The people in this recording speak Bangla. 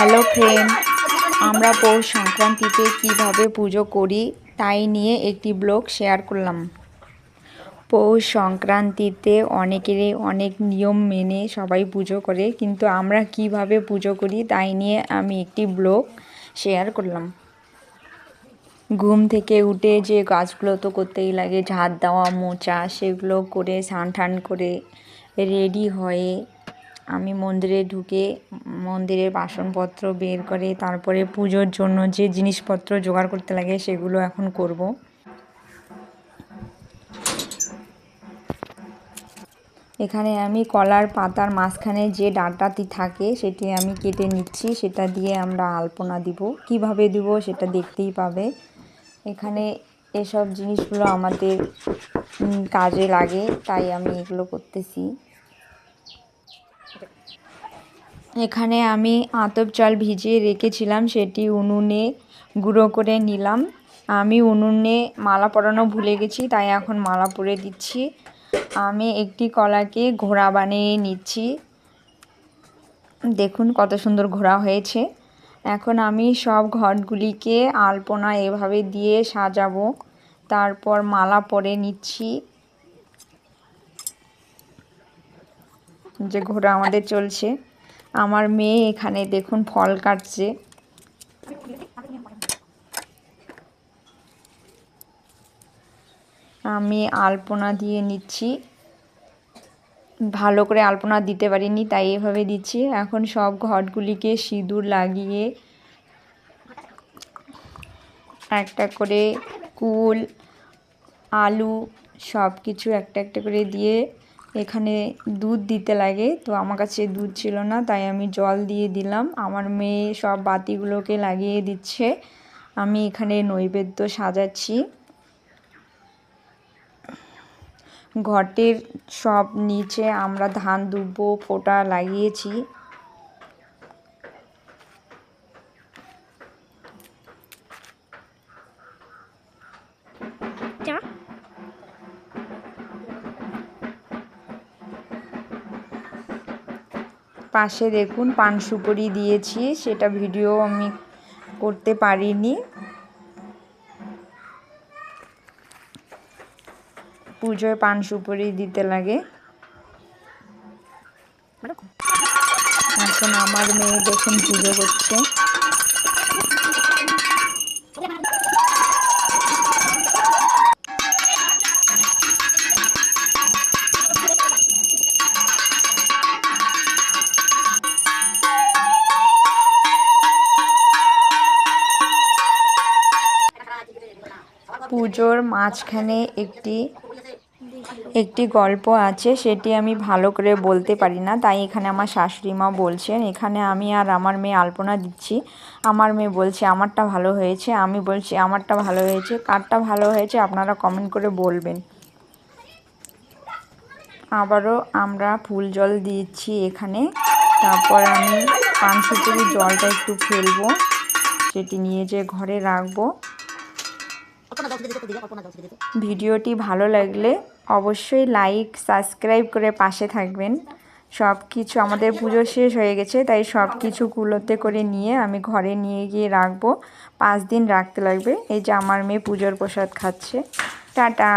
হ্যালো ফ্রেন্ড, আমরা পৌষ সংক্রান্তিতে কীভাবে পুজো করি তাই নিয়ে একটি ব্লগ শেয়ার করলাম। পৌষ সংক্রান্তিতে অনেকেরই অনেক নিয়ম মেনে সবাই পুজো করে, কিন্তু আমরা কীভাবে পুজো করি তাই নিয়ে আমি একটি ব্লগ শেয়ার করলাম। ঘুম থেকে উঠে যে কাজগুলো তো করতেই লাগে, ঝাঁট দেওয়া, মোচা, সেগুলো করে স্নান টান করে রেডি হয়ে আমি মন্দিরে ঢুকে মন্দিরের বাসনপত্র বের করে তারপরে পুজোর জন্য যে জিনিসপত্র জোগাড় করতে লাগে সেগুলো এখন করব। এখানে আমি কলার পাতার মাঝখানে যে ডাঁটাটি থাকে সেটি আমি কেটে নিচ্ছি, সেটা দিয়ে আমরা আলপনা দিব। কীভাবে দিব সেটা দেখতেই পাবে। এখানে এসব জিনিসগুলো আমাদের কাজে লাগে, তাই আমি এগুলো করতেছি। এখানে আমি আতপ চাল ভিজিয়ে রেখেছিলাম, সেটি উনুনে গুঁড়ো করে নিলাম। আমি উনুনে মালা পরানো ভুলে গেছি, তাই এখন মালা পরে দিচ্ছি। আমি একটি কলাকে ঘোড়া বানিয়ে নিচ্ছি। দেখুন কত সুন্দর ঘোড়া হয়েছে। এখন আমি সব ঘরগুলিকে আলপনা এভাবে দিয়ে সাজাবো। তারপর মালা পরে নিচ্ছি। যে ঘোড়া আমাদের চলছে। আমার মেয়ে এখানে দেখুন ফল কাটছে। আমি আলপনা দিয়ে নিচ্ছি। ভালো করে আলপনা দিতে পারিনি, তাই এভাবে দিচ্ছি। এখন সব ঘটগুলিকে সিঁদুর লাগিয়ে একটা করে কুল, আলু সব কিছু একটা একটা করে দিয়ে এখানে দুধ দিতে লাগে। তো আমার কাছে দুধ ছিল না, তাই আমি জল দিয়ে দিলাম। আমার মেয়ে সব বাতিগুলোকে লাগিয়ে দিচ্ছে। আমি এখানে নৈবেদ্য সাজাচ্ছি। ঘটের সব নিচে আমরা ধান দুব্বো, ফোঁটা লাগিয়েছি। পাশে দেখুন, পান সুপুরি দিয়েছি, সেটা ভিডিও আমি করতে পারিনি। পুজোয় পান সুপুরি দিতে লাগে। এখন আমার মেয়ে দেখুন পুজো করছে। পুজোর মাঝখানে একটি একটি গল্প আছে, সেটি আমি ভালো করে বলতে পারি না। তাই এখানে আমার শাশুড়ি মা বলছেন, এখানে আমি আর আমার মেয়ে আলপনা দিচ্ছি। আমার মেয়ে বলছে, আমারটা ভালো হয়েছে। আমি বলছি, আমারটা ভালো হয়েছে। কারটা ভালো হয়েছে? আপনারা কমেন্ট করে বলবেন। আবারও আমরা ফুল জল দিচ্ছি এখানে। তারপর আমি পান জলটা একটু ফেলব। সেটি নিয়ে যে ঘরে রাখব। ভিডিওটি ভালো লাগলে অবশ্যই লাইক সাবস্ক্রাইব করে পাশে থাকবেন। সব কিছু আমাদের পুজো শেষ হয়ে গেছে, তাই সব কিছু কুলোতে করে নিয়ে আমি ঘরে নিয়ে গিয়ে রাখব। পাঁচ দিন রাখতে লাগবে। এই যে আমার মেয়ে পুজোর প্রসাদ খাচ্ছে। টাটা!